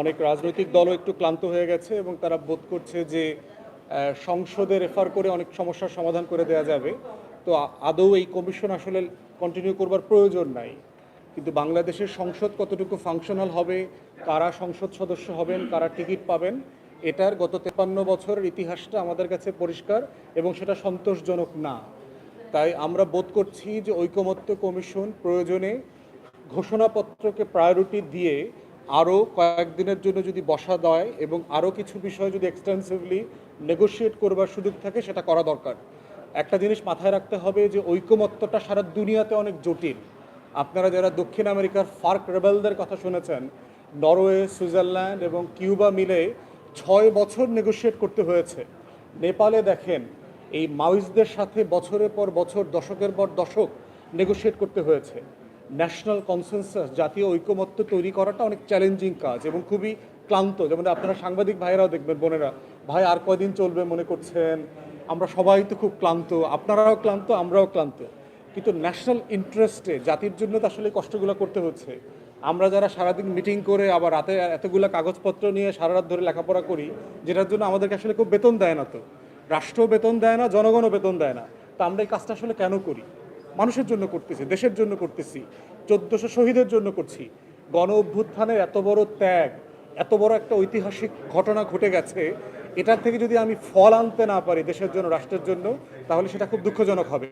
অনেক রাজনৈতিক দলও একটু ক্লান্ত হয়ে গেছে এবং তারা বোধ করছে যে সংসদে রেফার করে অনেক সমস্যার সমাধান করে দেওয়া যাবে। তো আদৌ এই কমিশন আসলে কন্টিনিউ করবার প্রয়োজন নাই। কিন্তু বাংলাদেশের সংসদ কতটুকু ফাংশনাল হবে, কারা সংসদ সদস্য হবেন, কারা টিকিট পাবেন, এটার গত তেপান্ন বছরের ইতিহাসটা আমাদের কাছে পরিষ্কার এবং সেটা সন্তোষজনক না। তাই আমরা বোধ করছি যে ঐকমত্য কমিশন প্রয়োজনে ঘোষণাপত্রকে প্রায়োরিটি দিয়ে আরও কয়েকদিনের জন্য যদি বসা দেয় এবং আরও কিছু বিষয় যদি এক্সটেন্সিভলি নেগোশিয়েট করবার সুযোগ থাকে, সেটা করা দরকার। একটা জিনিস মাথায় রাখতে হবে যে ঐকমত্যটা সারা দুনিয়াতে অনেক জটিল। আপনারা যারা দক্ষিণ আমেরিকার ফার্ক রেবেলদের কথা শুনেছেন, নরওয়ে, সুইজারল্যান্ড এবং কিউবা মিলে ছয় বছর নেগোশিয়েট করতে হয়েছে। নেপালে দেখেন, এই মাউইসদের সাথে বছরের পর বছর, দশকের পর দশক নেগোশিয়েট করতে হয়েছে। ন্যাশনাল কনসেনসাস জাতীয় ঐকমত্য তৈরি করাটা অনেক চ্যালেঞ্জিং কাজ এবং খুবই ক্লান্ত। যেমন আপনারা সাংবাদিক ভাইয়েরাও দেখবেন, বোনেরা, ভাই, আর কয়দিন চলবে? মনে করছেন। আমরা সবাই তো খুব ক্লান্ত। আপনারাও ক্লান্ত, আমরাও ক্লান্ত। কিন্তু ন্যাশনাল ইন্টারেস্টে জাতির জন্য তো আসলে কষ্টগুলো করতে হচ্ছে। আমরা যারা সারাদিন মিটিং করে, আবার রাতে এতগুলো কাগজপত্র নিয়ে সারা রাত ধরে লেখাপড়া করি, যেটার জন্য আমাদেরকে আসলে খুব বেতন দেয় না তো। রাষ্ট্র বেতন দেয় না, জনগণও বেতন দেয় না। তা আমরা এই কাজটা আসলে কেন করি? মানুষের জন্য করতেছি, দেশের জন্য করতেছি, চোদ্দশো শহীদের জন্য করছি। গণ অভ্যুত্থানের এত বড় ত্যাগ, এত বড় একটা ঐতিহাসিক ঘটনা ঘটে গেছে, এটার থেকে যদি আমি ফল আনতে না পারি দেশের জন্য, রাষ্ট্রের জন্য, তাহলে সেটা খুব দুঃখজনক হবে।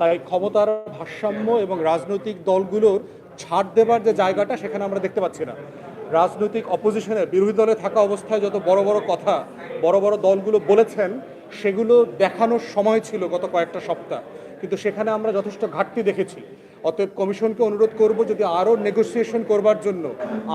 তাই ক্ষমতার ভারসাম্য এবং রাজনৈতিক দলগুলোর ছাড় দেবার যে জায়গাটা, সেখানে আমরা দেখতে পাচ্ছি না। রাজনৈতিক অপোজিশনের বিরোধী দলে থাকা অবস্থায় যত বড় বড় কথা, বড় বড় দলগুলো বলেছেন, সেগুলো দেখানোর সময় ছিল গত কয়েকটা সপ্তাহ। কিন্তু সেখানে আমরা যথেষ্ট ঘাটতি দেখেছি। অতএব কমিশনকে অনুরোধ করব যদি আরও নেগোসিয়েশন করবার জন্য,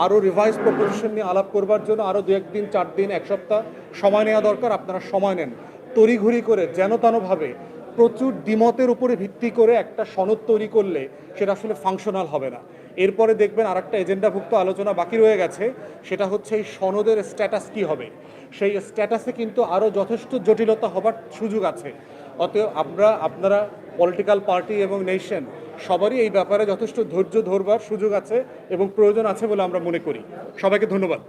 আরও রিভাইজ প্রপোজিশন নিয়ে আলাপ করবার জন্য আরও দু একদিন চার দিন, এক সপ্তাহ সময় নেওয়া দরকার, আপনারা সময় নেন। তড়িঘড়ি করে যেন তেনভাবে প্রচুর দ্বিমতের উপরে ভিত্তি করে একটা সনদ তৈরি করলে সেটা আসলে ফাংশনাল হবে না। এরপরে দেখবেন আর একটা এজেন্ডাভুক্ত আলোচনা বাকি রয়ে গেছে, সেটা হচ্ছে এই সনদের স্ট্যাটাস কি হবে। সেই স্ট্যাটাসে কিন্তু আরও যথেষ্ট জটিলতা হবার সুযোগ আছে। অতএব আমরা, আপনারা পলিটিক্যাল পার্টি এবং নেশন সবারই এই ব্যাপারে যথেষ্ট ধৈর্য ধরবার সুযোগ আছে এবং প্রয়োজন আছে বলে আমরা মনে করি সবাইকে ধন্যবাদ